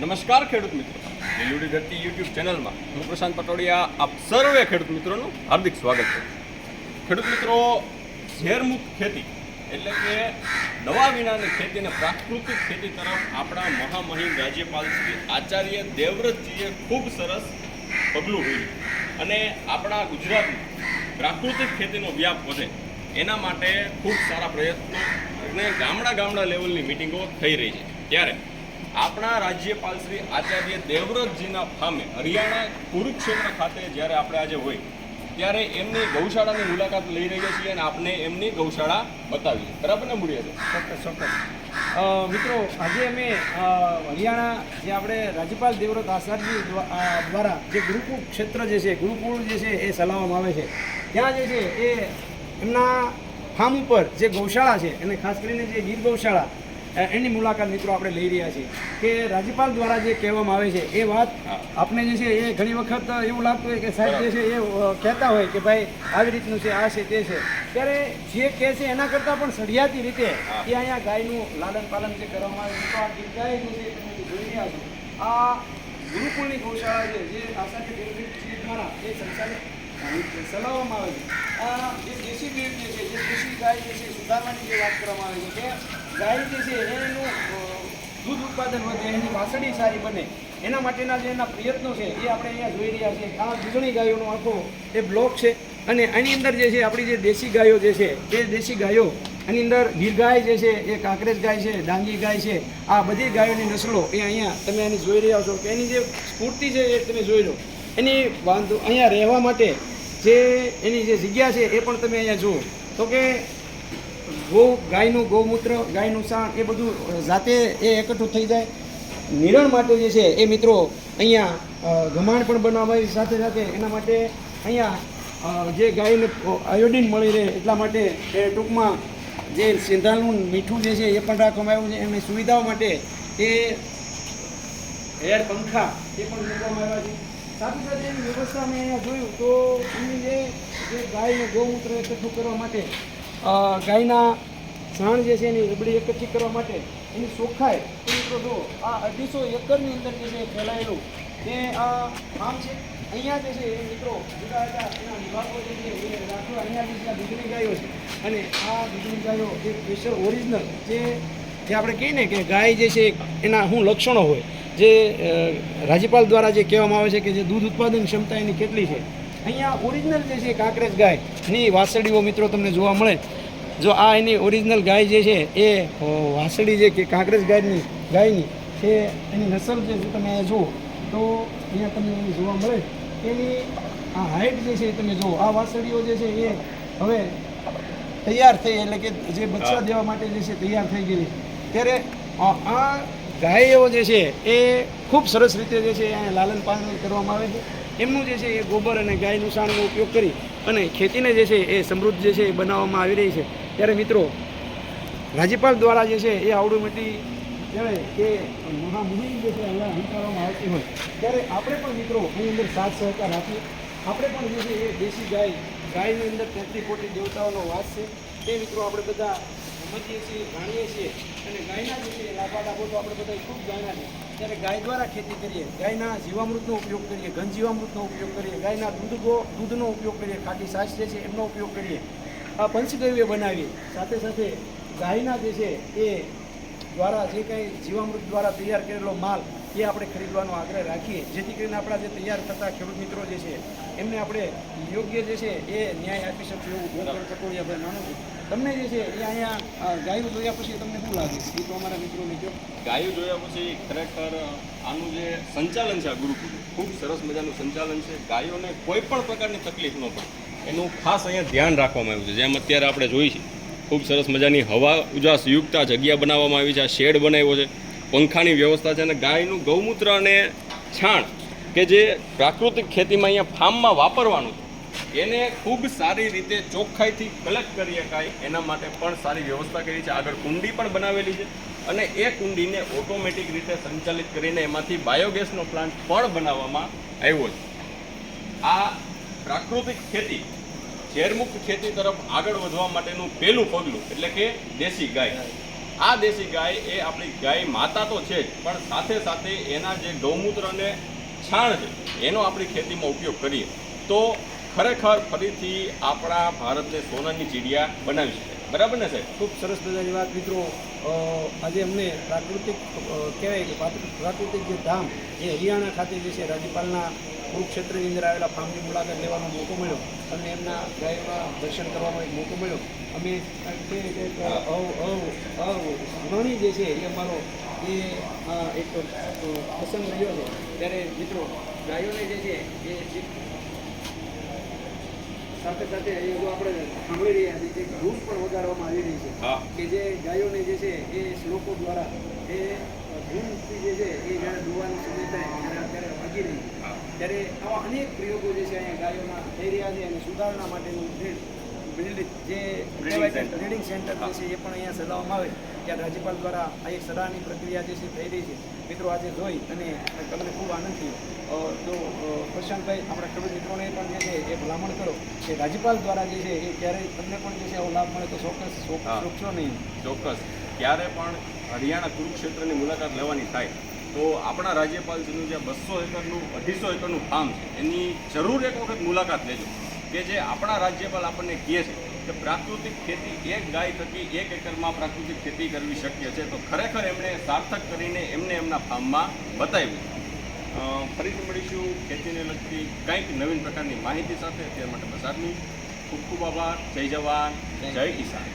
નમસ્કાર ખેડૂત મિત્રો. લીલુડી ધરતી યુટ્યુબ ચેનલમાં હું પ્રશાંત પટોડિયા, આપ સર્વે ખેડૂત મિત્રોનું હાર્દિક સ્વાગત છે. ખેડૂત મિત્રો ઝેરમુક્ત ખેતી એટલે કે દવા વિનાની ખેતી અને પ્રાકૃતિક ખેતી તરફ આપણા મહામહિમ રાજ્યપાલ શ્રી આચાર્ય દેવવ્રતજીએ ખૂબ સરસ પગલું ભર્યું અને આપણા ગુજરાતમાં પ્રાકૃતિક ખેતીનો વ્યાપ વધે એના માટે ખૂબ સારા પ્રયત્નો અને ગામડા ગામડા લેવલની મિટિંગો થઈ રહી છે. ત્યારે આપણા રાજ્યપાલ શ્રી આચાર્ય દેવવ્રતજીના ફામે હરિયાણા કુરુક્ષેત્ર ખાતે જ્યારે આપણે આજે હોય, ત્યારે એમની ગૌશાળાની મુલાકાત લઈ રહ્યા છીએ અને આપને એમની ગૌશાળા બતાવીએ. બરાબર ને મૂળિયા ચોક્કસ ચોક્કસ. મિત્રો, આજે અમે હરિયાણા જે આપણે રાજ્યપાલ દેવવ્રત આચાર્યજી દ્વારા જે ગુરુકુળ ક્ષેત્ર જે છે, ગુરુકુળ જે છે, એ ચલાવવામાં આવે છે. ત્યાં જે છે, એ એમના ફાર્મ ઉપર જે ગૌશાળા છે અને ખાસ કરીને જે ગીર ગૌશાળા એની મુલાકાત મિત્રો આપણે લઈ રહ્યા છીએ. કે રાજ્યપાલ દ્વારા જે કહેવામાં આવે છે એ વાત આપણે જે છે એ ઘણી વખત એવું લાગતું હોય કે સાહેબ જે છે એ કહેતા હોય કે ભાઈ આવી રીતનું છે આ છે તે છે. ત્યારે જે કહે છે એના કરતાં પણ સળિયાતી રીતે. કે અહીંયા ગાયનું લાલન પાલન જે કરવામાં આવે છે તો આ ગીર ગાય જે છે તમે જોઈ રહ્યા છો. આ ગુરુકુળની ગૌશાળા છે જે આસાની દેવજીત દ્વારા એ સંચાલિત ચલાવવામાં આવે છે. આ જે દેશી બ્રીડ જે છે જે દેશી ગાય જે છે સુધારવાની જે વાત કરવામાં આવે છે કે ગાય જે છે, એનું દૂધ ઉત્પાદન વધે, એની વાસળી સારી બને. એના માટેના જે એના પ્રયત્નો છે, એ આપણે અહીંયા જોઈ રહ્યા છીએ. આ દૂધણી ગાયોનો આખો એ બ્લોક છે અને આની અંદર જે છે, આપણી જે દેશી ગાયો જે છે, એ દેશી ગાયો, આની અંદર ગીર ગાય જે છે, એ કાંકરેજ ગાય છે, ડાંગી ગાય છે, આ બધી ગાયોની નસલો એ અહીંયા તમે એની જોઈ રહ્યા છો કે એની જે સ્ફૂર્તિ છે એ તમે જોઈ લો. એની વાંધો, અહીંયા રહેવા માટે જે એની જે જગ્યા છે, એ પણ તમે અહીંયા જુઓ. તો કે ગૌ, ગાયનું ગૌમૂત્ર, ગાયનું સાણ, એ બધું જાતે એ એકઠું થઈ જાય. નિરણ માટે જે છે, એ મિત્રો અહીંયા ઘમાણ પણ આવી સાથે સાથે. એના માટે અહીંયા જે ગાયને આયોડિન મળી રહે એટલા માટે એ ટૂંકમાં જે સિંધાલનું મીઠું જે છે, એ પણ રાખવામાં આવ્યું છે. એમની સુવિધાઓ માટે એ એર પંખા એ પણ મૂકવામાં આવ્યા છે. સાથે સાથે એની વ્યવસ્થા મેં અહીંયા જોયું તો એની જે ગાયનું ગૌમૂત્ર એકઠું કરવા માટે ગાયના છાણ જે છે એની રબડી એકઠી કરવા માટે એની ચોખ્ખાઈ મિત્રો જો આ અઢીસો એકરની અંદર જે છે ફેલાયેલું તે આ આમ છે. અહીંયા જે છે એ મિત્રો જુદા જુદા એના વિભાગો જે છે એ રાખવા અહીંયા જે છે દૂધની ગાયો છે. અને આ દૂધની ગાયો જે સ્પેશિયલ ઓરિજિનલ જે જે આપણે કહીએ ને કે ગાય જે છે એના શું લક્ષણો હોય, જે રાજ્યપાલ દ્વારા જે કહેવામાં આવે છે કે જે દૂધ ઉત્પાદન ક્ષમતા એની કેટલી છે અહીંયા ઓરિજિનલ જે છે કાંકરેજ ગાયની વાસળીઓ મિત્રો તમને જોવા મળે. જો આ એની ઓરિજિનલ ગાય જે છે એ વાસળી જે કે કાંકરેજ ગાયની ગાયની એ એની નસલ જે તમે જુઓ તો અહીંયા તમને એની જોવા મળે. એની આ હાઇટ જે છે એ તમે જુઓ. આ વાસળીઓ જે છે એ હવે તૈયાર થઈ એટલે કે જે બચ્ચા દેવા માટે જે છે તૈયાર થઈ ગયેલી. ત્યારે આ ગાયો જે છે એ ખૂબ સરસ રીતે જે છે અહીંયા લાલન પાલન કરવામાં આવે છે. એમનું જે છે એ ગોબર અને ગાયનું સાણનો ઉપયોગ કરી અને ખેતીને જે છે એ સમૃદ્ધ જે છે એ બનાવવામાં આવી રહી છે. ત્યારે મિત્રો, રાજ્યપાલ દ્વારા જે છે એ આવડું મોટી કહેવાય કે મહામુહિમ જે છે અહીંયા હંકારવામાં આવતી હોય, ત્યારે આપણે પણ મિત્રો એની અંદર સાથ સહકાર આપીએ. આપણે પણ જે છે એ દેશી ગાય, ગાયની અંદર તેત્રી કોટી દેવતાઓનો વાસ છે. તે મિત્રો આપણે બધા સમજીએ છીએ, જાણીએ છીએ અને ગાયના જે છે લાભા લાભો તો આપણે બધા ખૂબ જાણ્યા છે. ત્યારે ગાય દ્વારા ખેતી કરીએ, ગાયના જીવામૃતનો ઉપયોગ કરીએ ઘન જીવામૃતનો ઉપયોગ કરીએ, ગાયના દૂધ દૂધનો ઉપયોગ કરીએ કાઠી સાસ જે છે એમનો ઉપયોગ કરીએ. આ પંચગવ્ય બનાવીએ. સાથે સાથે ગાયના જે છે એ દ્વારા જે કંઈ જીવામૃત દ્વારા તૈયાર કરેલો માલ એ આપણે ખરીદવાનો આગ્રહ રાખીએ. જેથી કરીને આપણા જે તૈયાર થતા ખેડૂત મિત્રો જે છે એમને આપણે યોગ્ય જે છે એ ન્યાય આપી શકીએ એવું ડોક્ટર ચટોડિયાભાઈ માનું છું. તમને જે છે એ અહીંયા ગાયું જોયા પછી તમને શું લાગે? એ તો અમારા મિત્રો લીધો ગાયો જોયા પછી ખરેખર આનું જે સંચાલન છે આ ગુરુકુળ ખૂબ સરસ મજાનું સંચાલન છે. ગાયોને કોઈ પણ પ્રકારની તકલીફ ન પડે. એનું ખાસ અહીંયા ધ્યાન રાખવામાં આવ્યું છે. જેમ અત્યારે આપણે જોઈ છીએ ખૂબ સરસ મજાની હવા ઉજાસ યુક્ત આ જગ્યા બનાવવામાં આવી છે આ શેડ બનાવ્યો છે. પંખાની વ્યવસ્થા છે અને ગાયનું ગૌમૂત્ર અને છાણ કે જે પ્રાકૃતિક ખેતીમાં અહીંયા ફાર્મમાં વાપરવાનું છે, એને ખૂબ સારી રીતે ચોખ્ખાઈથી કલેક્ટ કરી શકાય એના માટે પણ સારી વ્યવસ્થા કરી છે. આગળ કુંડી પણ બનાવેલી છે અને એ કુંડીને ઓટોમેટિક રીતે સંચાલિત કરીને એમાંથી બાયોગેસનો પ્લાન્ટ પણ બનાવવામાં આવ્યો છે. આ પ્રાકૃતિક ખેતી, ઝેરમુક્ત ખેતી તરફ આગળ વધવા માટેનું પહેલું પગલું એટલે કે દેશી ગાય. આ દેશી ગાય એ આપણી ગાય માતા તો છે જ, પણ સાથે સાથે એના જે ગૌમૂત્ર અને છાણ છે, એનો આપણી ખેતીમાં ઉપયોગ કરીએ. તો ખરેખર ફરીથી આપણા ભારતને સોનાની ચીડિયા બનાવી શકે. બરાબર ને સાહેબ? ખૂબ સરસ મજાની વાત, મિત્રો. આજે અમને પ્રાકૃતિક કહેવાય કે પ્રાકૃતિક જે ધામ જે હરિયાણા ખાતે જે છે, રાજ્યપાલના કુરુક્ષેત્રની અંદર આવેલા ફાર્મની મુલાકાત લેવાનો મોકો મળ્યો. અને એમના ગાયોના દર્શન કરવાનો એક મોકો મળ્યો. અમે તે રીતે એક અવ- અવ- અવગણી જે છે એ અમારો એ એક પ્રસંગ રહ્યો છે. ત્યારે મિત્રો ગાયોને જે છે એ સાથે સાથે એ આપણે સાંભળી રહ્યા છીએ એક ધૂન પણ વગાડવામાં આવી રહી છે. કે જે ગાયોને જે છે એ શ્લોકો દ્વારા એ ધૂનથી જે છે એ જ્યારે દુવાનો સમય થાય ત્યારે અત્યારે વાગી રહી છે. ત્યારે આવા અનેક પ્રયોગો જે છે અહીંયા ગાયોના થઈ રહ્યા છે અને સુધારણા માટેનું બિલ્ડિંગ જે બ્રિડિંગ સેન્ટર જે છે એ પણ અહીંયા સજાવવામાં આવે. ત્યાં રાજ્યપાલ દ્વારા આ એક સલાહની પ્રક્રિયા જે છે થઈ રહી છે. મિત્રો આજે જોઈ અને તમને ખૂબ આનંદ થયો તો પ્રશાંતભાઈ આપણા ખેડૂત મિત્રોને પણ જે છે એ ભલામણ કરો. કે રાજ્યપાલ દ્વારા જે છે એ ક્યારેય તમને પણ જે છે આવો લાભ મળે તો ચોક્કસ. રોકશો નહીં. ચોક્કસ. ક્યારે પણ હરિયાણા કુરુક્ષેત્રની મુલાકાત લેવાની થાય તો આપણા રાજ્યપાલજીનું જે બસો એકરનું અઢીસો એકરનું ફાર્મ છે એની જરૂર એક વખત મુલાકાત લેજો. કે જે આપણા રાજ્યપાલ આપણને કહે છે કે પ્રાકૃતિક ખેતી એક ગાય થકી એક એકરમાં પ્રાકૃતિક ખેતી કરવી શક્ય છે તો ખરેખર એમણે સાર્થક કરીને એમને એમના ફાર્મમાં બતાવ્યું. ફરીથી મળીશું ખેતીને લગતી કંઈક નવીન પ્રકારની માહિતી સાથે. તે માટે બસ આટલું. ખૂબ ખૂબ આભાર. જય જવાન. જય કિસાન.